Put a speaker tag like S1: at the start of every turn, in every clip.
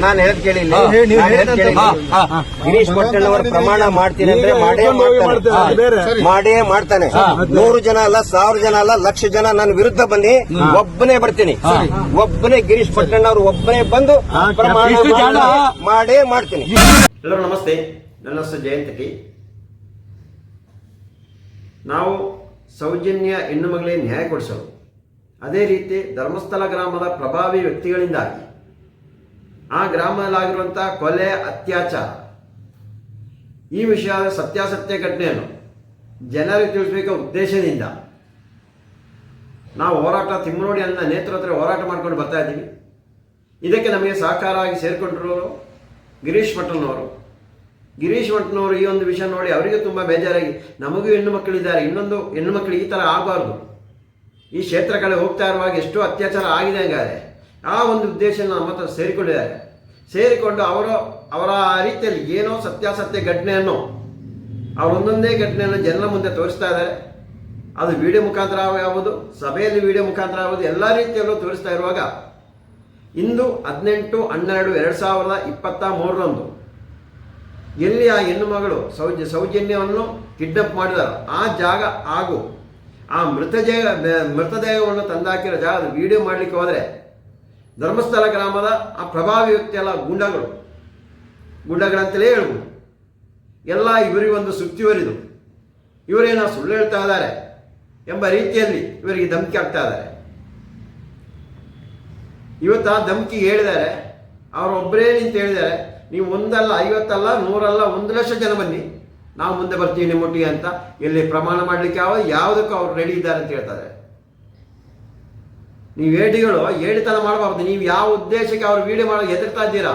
S1: ನಾನು
S2: ಹೇಳಿ,
S1: ಕೇಳಿ. ಗಿರೀಶ್ ಪಟ್ಟಣ್ ಅವರು ಪ್ರಮಾಣ ಮಾಡ್ತೀನಿ ಅಂದ್ರೆ ಮಾಡೇ. ಮಾಡ್ತಾನೆ. ಮಾಡೇ ಮಾಡ್ತಾನೆ. ನೂರು ಜನ ಅಲ್ಲ ಸಾವಿರ ಜನ ಅಲ್ಲ ಲಕ್ಷ ಜನ ನನ್ನ ವಿರುದ್ಧ ಬನ್ನಿ. ಒಬ್ಬನೇ ಬರ್ತೀನಿ. ಒಬ್ಬನೇ ಗಿರೀಶ್ ಪಟ್ಟಣ್ ಅವರು ಒಬ್ಬನೇ ಬಂದು ಪ್ರಮಾಣ ಮಾಡಿ- ಮಾಡೇ ಮಾಡ್ತೀನಿ.
S3: ಎಲ್ಲರೂ ನಮಸ್ತೆ. ನನ್ನ ಹೆಸರು ಜಯಂತಕಿ ನಾವು ಸೌಜನ್ಯ ಹೆಣ್ಣು ಮಗಳಿಗೆ ನ್ಯಾಯ ಕೊಡಿಸಲು ಅದೇ ರೀತಿ ಧರ್ಮಸ್ಥಳ ಗ್ರಾಮದ ಪ್ರಭಾವಿ ವ್ಯಕ್ತಿಗಳಿಂದಾಗಿ ಆ ಗ್ರಾಮದಲ್ಲಾಗಿರುವಂಥ ಕೊಲೆ, ಅತ್ಯಾಚಾರ. ಈ ವಿಷಯ ಸತ್ಯಾಸತ್ಯ ಘಟನೆಯನ್ನು ಜನರಿಗೆ ತಿಳಿಸಬೇಕ ಉದ್ದೇಶದಿಂದ. ನಾವು ಹೋರಾಟ, ತಿಮ್ಮನೋಡಿ ಅನ್ನ ಹತ್ರ ಹೋರಾಟ ಮಾಡ್ಕೊಂಡು ಬರ್ತಾ ಇದ್ದೀವಿ. ಇದಕ್ಕೆ ನಮಗೆ ಸಹಕಾರ ಆಗಿ ಸೇರಿಕೊಂಡಿರೋರು ಗಿರೀಶ್ ಮಠನವರು ಗಿರೀಶ್ ಮಠನವರು ಈ ಒಂದು ವಿಷಯ ನೋಡಿ ಅವರಿಗೆ ತುಂಬ ಬೇಜಾರಾಗಿ, ನಮಗೂ ಹೆಣ್ಣು ಮಕ್ಕಳಿದ್ದಾರೆ, ಇನ್ನೊಂದು ಹೆಣ್ಣು ಮಕ್ಕಳು ಈ ಥರ ಆಗಬಾರ್ದು. ಈ ಕ್ಷೇತ್ರ ಕಡೆ ಹೋಗ್ತಾ ಇರುವಾಗ ಎಷ್ಟೋ ಅತ್ಯಾಚಾರ ಆಗಿದೆ ಹಂಗಾರೆ ಆ ಒಂದು ಉದ್ದೇಶ ನಮ್ಮ ಹತ್ರ ಸೇರಿಕೊಂಡಿದ್ದಾರೆ. ಸೇರಿಕೊಂಡು ಅವರು ಅವರ ರೀತಿಯಲ್ಲಿ ಏನೋ ಸತ್ಯಾಸತ್ಯ ಘಟನೆಯನ್ನು ಅವರೊಂದೊಂದೇ ಘಟನೆಯನ್ನು ಜನರ ಮುಂದೆ ತೋರಿಸ್ತಾ ಇದ್ದಾರೆ. ಅದು ವಿಡಿಯೋ ಮುಖಾಂತರ ಯಾವುದು ಸಭೆಯಲ್ಲಿ ವಿಡಿಯೋ ಮುಖಾಂತರ ಯಾವುದು ಎಲ್ಲ ರೀತಿಯಲ್ಲೂ ತೋರಿಸ್ತಾ ಇರುವಾಗ ಇಂದು ಹದಿನೆಂಟು, ಹನ್ನೆರಡು, ಎರಡು ಸಾವಿರದ ಇಪ್ಪತ್ತ ಮೂರರಂದು ಎಲ್ಲಿ ಆ ಹೆಣ್ಣು ಮಗಳು ಸೌಜ ಸೌಜನ್ಯವನ್ನು ಕಿಡ್ನಪ್ ಮಾಡಿದಾರ ಆ ಜಾಗ ಹಾಗೂ ಆ ಮೃತದೇಹ ಮೃತದೇಹವನ್ನು ತಂದಾಕಿರೋ ಜಾಗದ ವಿಡಿಯೋ ಮಾಡಲಿಕ್ಕೆ ಹೋದರೆ ಧರ್ಮಸ್ಥಳ ಗ್ರಾಮದ ಆ ಪ್ರಭಾವಿ ವ್ಯಕ್ತಿಯಲ್ಲ ಗುಂಡಗಳು. ಗುಂಡಗಳಂತಲೇ ಹೇಳ್ಬೋದು. ಎಲ್ಲ ಇವರಿಗೊಂದು ಸುತ್ತಿವರಿದು ಇವರೇನೋ ಸುಳ್ಳು ಹೇಳ್ತಾ ಇದ್ದಾರೆ ಎಂಬ ರೀತಿಯಲ್ಲಿ ಇವರಿಗೆ ಧಮಕಿ ಆಗ್ತಾ ಇದ್ದಾರೆ. ಇವತ್ತು ಆ ಧಮಕಿ ಹೇಳಿದ್ದಾರೆ. ಅವರೊಬ್ಬರೇ ನಿಂತು ಹೇಳಿದ್ದಾರೆ. ನೀವು ಒಂದಲ್ಲ, ಐವತ್ತಲ್ಲ, ನೂರಲ್ಲ, ಒಂದು ಲಕ್ಷ ಜನ ಬನ್ನಿ. ನಾವು ಮುಂದೆ ಬರ್ತೀವಿ ನಿಮ್ಮೊಟ್ಟಿಗೆ ಅಂತ. ಎಲ್ಲಿ ಪ್ರಮಾಣ ಮಾಡಲಿಕ್ಕೆ ಯಾವ ಯಾವುದಕ್ಕೂ ಅವ್ರು ರೆಡಿ ಇದ್ದಾರೆ ಅಂತ ಹೇಳ್ತಾರೆ ನೀವು ಏಟಿಗಳು ಏಡಿತನ ಮಾಡಬಾರ್ದು. ನೀವು ಯಾವ ಉದ್ದೇಶಕ್ಕೆ ಅವ್ರು ವಿಡಿಯೋ ಮಾಡೋ ಎದುರ್ತಾ ಇದ್ದೀರಾ?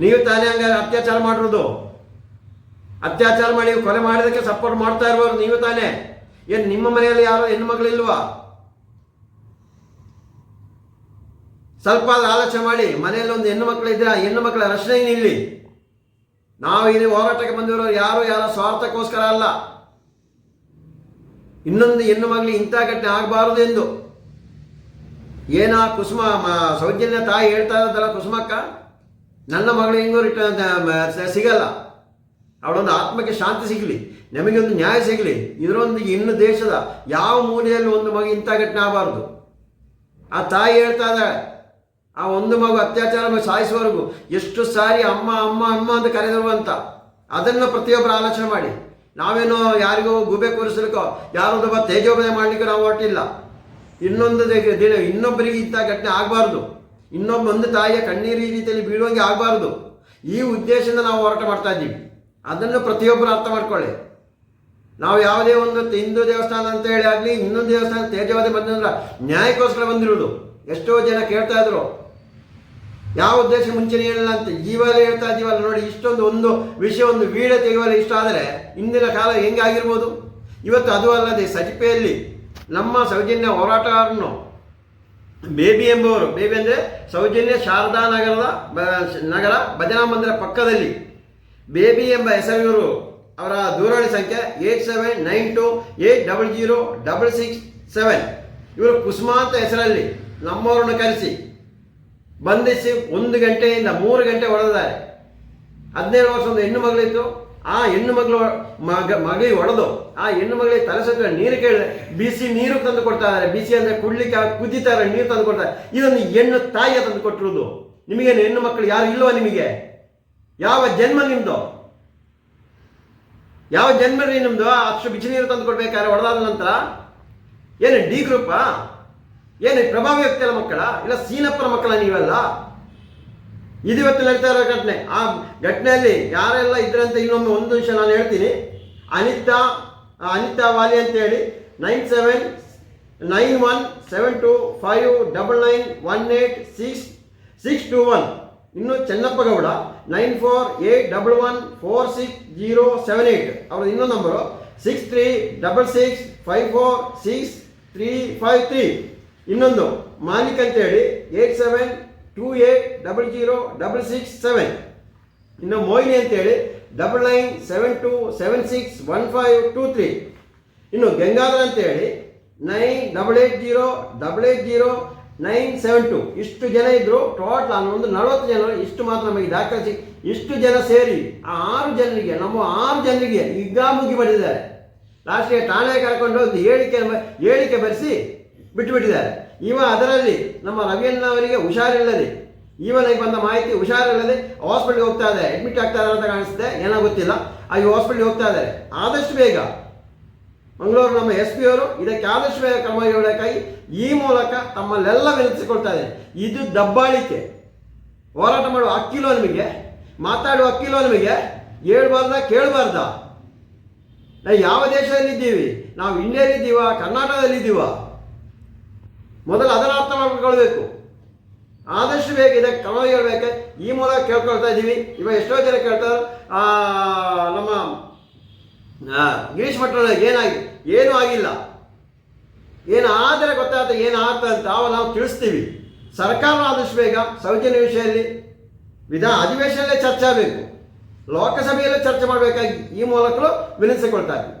S3: ನೀವು ತಾನೇ ಹಂಗಾರೆ ಅತ್ಯಾಚಾರ ಮಾಡಿರೋದು. ಅತ್ಯಾಚಾರ ಮಾಡಿ ಕೊಲೆ ಮಾಡಿದಕ್ಕೆ ಸಪೋರ್ಟ್ ಮಾಡ್ತಾ ಇರುವವರು ನೀವು ತಾನೇ. ಏನು ನಿಮ್ಮ ಮನೆಯಲ್ಲಿ ಯಾರು ಹೆಣ್ಣು ಇಲ್ವಾ? ಸ್ವಲ್ಪ ಆಲೋಚನೆ ಮಾಡಿ, ಮನೆಯಲ್ಲಿ ಒಂದು ಹೆಣ್ಣು ಮಕ್ಕಳು ಇದ್ರೆ ಆ ಹೆಣ್ಣು ಮಕ್ಕಳ ರಕ್ಷಣೆ ಇಲ್ಲಿ? ನಾವು ಇಲ್ಲಿ ಹೋರಾಟಕ್ಕೆ ಬಂದಿರೋ ಯಾರು, ಯಾರ ಸ್ವಾರ್ಥಕ್ಕೋಸ್ಕರ ಅಲ್ಲ. ಇನ್ನೊಂದು ಹೆಣ್ಣು ಮಗಳಿಗೆ ಇಂಥ ಘಟನೆ ಆಗಬಾರದು ಎಂದು. ಏನ ಕುಸುಮ ಸೌಜನ್ಯ ತಾಯಿ ಹೇಳ್ತಾ ಇರೋದಲ್ಲ ಕುಸುಮಕ್ಕ? ನನ್ನ ಮಗಳು ಹೆಂಗೋ ರಿಟರ್ನ್ ಸಿಗಲ್ಲ. ಅವಳೊಂದು ಆತ್ಮಕ್ಕೆ ಶಾಂತಿ ಸಿಗಲಿ ನಮಗೆ ಒಂದು ನ್ಯಾಯ ಸಿಗಲಿ. ಇದರೊಂದಿಗೆ ಇನ್ನು ದೇಶದ ಯಾವ ಮೂಲೆಯಲ್ಲಿ ಒಂದು ಮಗು ಇಂಥ ಘಟನೆ ಆಗಬಾರ್ದು. ಆ ತಾಯಿ ಹೇಳ್ತಾ ಇದ್ದಾಳೆ, ಆ ಒಂದು ಮಗು ಅತ್ಯಾಚಾರ ಸಾಯಿಸುವವರೆಗೂ ಎಷ್ಟು ಸಾರಿ ಅಮ್ಮ ಅಮ್ಮ ಅಮ್ಮ ಅಂತ ಕರೆದರು ಅಂತ. ಅದನ್ನು ಪ್ರತಿಯೊಬ್ಬರು ಆಲೋಚನೆ ಮಾಡಿ. ನಾವೇನೋ ಯಾರಿಗೋ ಗುಬೆ ಕೂರಿಸಲಿಕ್ಕೋ ಯಾರೊಬ್ಬ ತೇಜೋಬನೆ ಮಾಡಲಿಕ್ಕೆ ನಾವು ಹೊರಟಿಲ್ಲ. ಇನ್ನೊಂದು ಇನ್ನೊಬ್ಬರಿಗೆ ಇಂಥ ಘಟನೆ ಆಗಬಾರ್ದು. ಇನ್ನೊಬ್ಬೊಂದು ತಾಯಿಯ ಕಣ್ಣೀರು ಈ ರೀತಿಯಲ್ಲಿ ಬೀಳುವಂಗೆ ಆಗಬಾರ್ದು. ಈ ಉದ್ದೇಶದಿಂದ ನಾವು ಹೋರಾಟ ಮಾಡ್ತಾ ಇದ್ದೀವಿ. ಅದನ್ನು ಪ್ರತಿಯೊಬ್ಬರು ಅರ್ಥ ಮಾಡ್ಕೊಳ್ಳಿ. ನಾವು ಯಾವುದೇ ಒಂದು ಹಿಂದೂ ದೇವಸ್ಥಾನ ಅಂತ ಹೇಳಿ ಆಗಲಿ, ಇನ್ನೊಂದು ದೇವಸ್ಥಾನ ತೇಜವಾದಿ ಬಂದ್ರೆ ನ್ಯಾಯಕ್ಕೋಸ್ಕರ ಬಂದಿರೋದು ಎಷ್ಟೋ ಜನ ಕೇಳ್ತಾ ಇದ್ರು. ಯಾವ ಉದ್ದೇಶ ಮುಂಚೆನೇ ಹೇಳಲ್ಲ ಅಂತ. ಜೀವನ ಹೇಳ್ತಾ ಇದ್ದೀವಲ್ಲ ನೋಡಿ, ಇಷ್ಟೊಂದು ಒಂದು ವಿಷಯ, ಒಂದು ವೀಡಿಯೋ ತೆಗೆಯುವಲ್ಲಿ ಇಷ್ಟ ಆದರೆ ಇಂದಿನ ಕಾಲ ಹೆಂಗಾಗಿರ್ಬೋದು? ಇವತ್ತು ಅದು ಅಲ್ಲದೆ ಸಜಿಪೆಯಲ್ಲಿ ನಮ್ಮ ಸೌಜನ್ಯ ಹೋರಾಟಗಾರನು. ಬೇಬಿ ಎಂಬುವರು. ಬೇಬಿ ಅಂದರೆ ಸೌಜನ್ಯ ಶಾರದಾ ನಗರದ ನಗರ ಭಜನಾ ಮಂದಿರ ಪಕ್ಕದಲ್ಲಿ. ಬೇಬಿ ಎಂಬ ಹೆಸರಿವರು ಅವರ ದೂರವಾಣಿ ಸಂಖ್ಯೆ eight seven nine two eight double zero double six seven. ಇವರು ಕುಸುಮಾ ಅಂತ ಹೆಸರಲ್ಲಿ ನಮ್ಮವರನ್ನು ಕರೆಸಿ ಬಂಧಿಸಿ ಒಂದು ಗಂಟೆಯಿಂದ ಮೂರು ಗಂಟೆ ಹೊಡೆದಿದ್ದಾರೆ. ಹದಿನೇಳು ವರ್ಷ ಒಂದು ಹೆಣ್ಣು ಮಗಳಿತ್ತು. ಆ ಹೆಣ್ಣು ಮಗಳು ಮಗ ಮಗಳಿಗೆ ಹೊಡೆದು ಆ ಹೆಣ್ಣು ಮಗಳಿಗೆ ತಲೆ ನೀರು ಕೇಳಿದ್ರೆ ಬಿಸಿ ನೀರು ತಂದು ಕೊಡ್ತಾ ಇದ್ದಾರೆ. ಬಿಸಿ ಅಂದರೆ ಕುಡ್ಲಿಕ್ಕೆ ಕುದಿತಾರೆ ನೀರು ತಂದು ಕೊಡ್ತಾರೆ ಇದೊಂದು ಹೆಣ್ಣು ತಾಯಿಯ ತಂದು ಕೊಟ್ಟಿರೋದು. ನಿಮಗೇನು ಹೆಣ್ಣು ಮಕ್ಕಳು ಯಾರು ಇಲ್ವಾ ನಿಮಗೆ? ಯಾವ ಜನ್ಮ ನಿಮ್ದು? ಯಾವ ಜನ್ಮ ರೀ ನಿಮ್ದು? ಅಷ್ಟು ಬಿಸಿ ನೀರು ತಂದು ಕೊಡ್ಬೇಕಾದ್ರೆ ಹೊಡೆದಾದ ನಂತರ ಏನು ಡಿ ಗ್ರೂಪಾ? ಏನು ಪ್ರಭಾವಿ ವ್ಯಕ್ತಿಯಲ್ಲ ಮಕ್ಕಳ? ಇಲ್ಲ ಸೀನಪ್ಪರ ಮಕ್ಕಳ ನೀವೆಲ್ಲ? ಇದು ಇವತ್ತು ನಡೀತಾ ಇರೋ ಘಟನೆ. ಆ ಘಟನೆಯಲ್ಲಿ ಯಾರೆಲ್ಲ ಇದ್ರಂತ ಇನ್ನೊಮ್ಮೆ ಒಂದು ನಿಮಿಷ ನಾನು ಹೇಳ್ತೀನಿ. ಅನಿತಾ ಅನಿತಾ ವಾಲಿ ಅಂತ ಹೇಳಿ nine seven nine one seven two five double nine one eight six six two one ಇನ್ನು Chennappa Gowda nine four eight double one four six zero seven eight ಅವ್ರ ಇನ್ನೊಂದು number six three double six five four six three five three ಇನ್ನೊಂದು, ಮಾಲಿಕ್ ಅಂತೇಳಿ eight seven two eight double zero double six seven ಇನ್ನು ಮೋಹಿನಿ ಅಂತೇಳಿ double nine seven two seven six one five two three ಇನ್ನು ಗಂಗಾಧರ್ ಅಂತೇಳಿ nine double eight zero double eight zero nine seven two ಇಷ್ಟು ಜನ ಇದ್ದರು total ಒಂದು ನಲವತ್ತು ಜನ, ಇಷ್ಟು ಮಾತ್ರ ನಮಗೆ ದಾಖಲಿಸಿ. ಇಷ್ಟು ಜನ ಸೇರಿ ಆ ಆರು ಜನರಿಗೆ, ನಮ್ಮ ಆರು ಜನರಿಗೆ ಹಿಗ್ಗಾಮುಗ್ಗಿ ಮಾಡಿದ್ದಾರೆ ಲಾಸ್ಟ್ಗೆ ಠಾಣೆ ಕರ್ಕೊಂಡು ಒಂದು ಹೇಳಿಕೆ ಹೇಳಿಕೆ ಬರೆಸಿ ಬಿಟ್ಟುಬಿಟ್ಟಿದ್ದಾರೆ ಇವ ಅದರಲ್ಲಿ ನಮ್ಮ ರವಿಯಣ್ಣವರಿಗೆ ಹುಷಾರಿಲ್ಲದೆ, ಇವನಿಗೆ ಬಂದ ಮಾಹಿತಿ ಹುಷಾರಿಲ್ಲದೆ ಹಾಸ್ಪಿಟ್ಲಿಗೆ ಹೋಗ್ತಾ ಇದ್ದಾರೆ. ಅಡ್ಮಿಟ್ ಆಗ್ತಾ ಇದ್ದಾರೆ ಅಂತ ಕಾಣಿಸುತ್ತೆ ಏನೋ ಗೊತ್ತಿಲ್ಲ. ಆ ಹಾಸ್ಪಿಟ್ಲಿಗೆ ಹೋಗ್ತಾ ಇದ್ದಾರೆ. ಆದಷ್ಟು ಬೇಗ ಮಂಗಳೂರು ನಮ್ಮ ಎಸ್ ಪಿ ಅವರು ಇದಕ್ಕೆ ಆದಷ್ಟು ಬೇಗ ಕ್ರಮ ಕೈಗೊಳ್ಳಬೇಕಾಗಿ ಈ ಮೂಲಕ ತಮ್ಮಲ್ಲೆಲ್ಲ ವಿನಂತಿಸಿಕೊಳ್ತಾ ಇದೆ ಇದು ದಬ್ಬಾಳಿಕೆ. ಹೋರಾಟ ಮಾಡುವ ಅಕ್ಕಿಲೋ ನಿಮಗೆ? ಮಾತಾಡುವ ಅಕ್ಕಿಲೋ ನಿಮಗೆ? ಹೇಳ್ಬಾರ್ದ, ಕೇಳಬಾರ್ದ? ನಾವು ಯಾವ ದೇಶದಲ್ಲಿದ್ದೀವಿ? ನಾವು ಇಂಡಿಯಾದಲ್ಲಿದ್ದೀವ ಕರ್ನಾಟಕದಲ್ಲಿದ್ದೀವ? ಮೊದಲು ಅದನ್ನು ಅರ್ಥ ಮಾಡ್ಕೊಳ್ಬೇಕು. ಆದಷ್ಟು ಬೇಗ ಇದಕ್ಕೆ ಕ್ರಮ ಹೇಳ್ಬೇಕು. ಈ ಮೂಲಕ ಕೇಳ್ಕೊಳ್ತಾ ಇದ್ದೀವಿ. ಇವಾಗ ಎಷ್ಟೋ ಜನ ಕೇಳ್ತಾರೆ ಆ, ನಮ್ಮ ಗಿರೀಶ್ ಮಠ ಏನಾಗಿ ಏನೂ ಆಗಿಲ್ಲ. ಏನು ಆದರೆ ಗೊತ್ತಾಗುತ್ತೆ ಏನು ಆಗ್ತದೆ ಅಂತ ಅವಾಗ ನಾವು ತಿಳಿಸ್ತೀವಿ. ಸರ್ಕಾರ ಆದಷ್ಟು ಬೇಗ ಸೌಜನ್ಯ ವಿಷಯದಲ್ಲಿ ವಿಧಾನ ಅಧಿವೇಶನಲ್ಲೇ ಚರ್ಚೆ ಆಗಬೇಕು. ಲೋಕಸಭೆಯಲ್ಲೇ ಚರ್ಚೆ ಮಾಡಬೇಕಾಗಿ ಈ ಮೂಲಕ ವಿನಂತಿಸಿಕೊಳ್ತಾ ಇದ್ದೀವಿ.